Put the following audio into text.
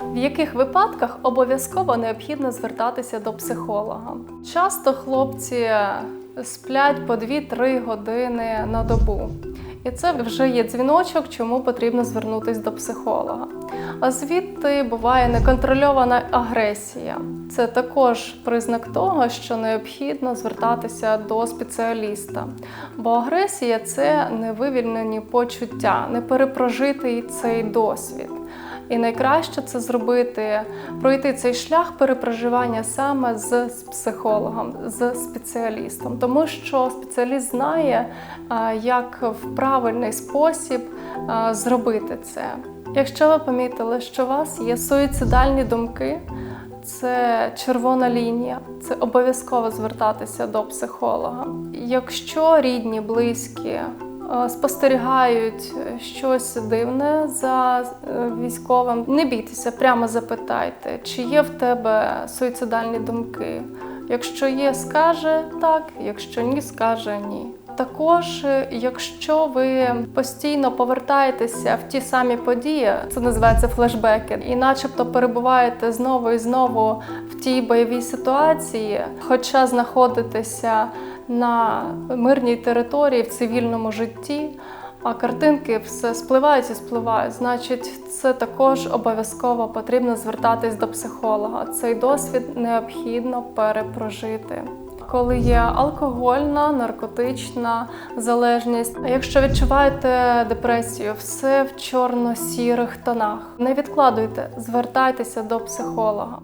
В яких випадках обов'язково необхідно звертатися до психолога? Часто хлопці сплять по 2-3 години на добу. І це вже є дзвіночок, чому потрібно звернутися до психолога. А звідти буває неконтрольована агресія. Це також признак того, що необхідно звертатися до спеціаліста. Бо агресія це невивільнені почуття, не перепрожитий цей досвід. І найкраще це зробити, пройти цей шлях перепроживання саме з психологом, з спеціалістом, тому що спеціаліст знає, як в правильний спосіб зробити це. Якщо ви помітили, що у вас є суїцидальні думки, це червона лінія, це обов'язково звертатися до психолога. Якщо рідні, близькі е, спостерігають щось дивне за е, військовим, не бійтеся, прямо запитайте, чи є в тебе суїцидальні думки. Якщо є, скаже так, якщо ні, скаже ні. Також, е, якщо ви постійно повертаєтеся в ті самі події, це називається флешбеки, і начебто перебуваєте знову і знову в тій бойовій ситуації, хоча знаходитеся на мирній території в цивільному житті. А картинки все спливають і спливають. Значить, це також обов'язково потрібно звертатись до психолога. Цей досвід необхідно перепрожити. Коли є алкогольна, наркотична залежність. Якщо відчуваєте депресію, все в чорно-сірих тонах. Не відкладуйте, звертайтеся до психолога.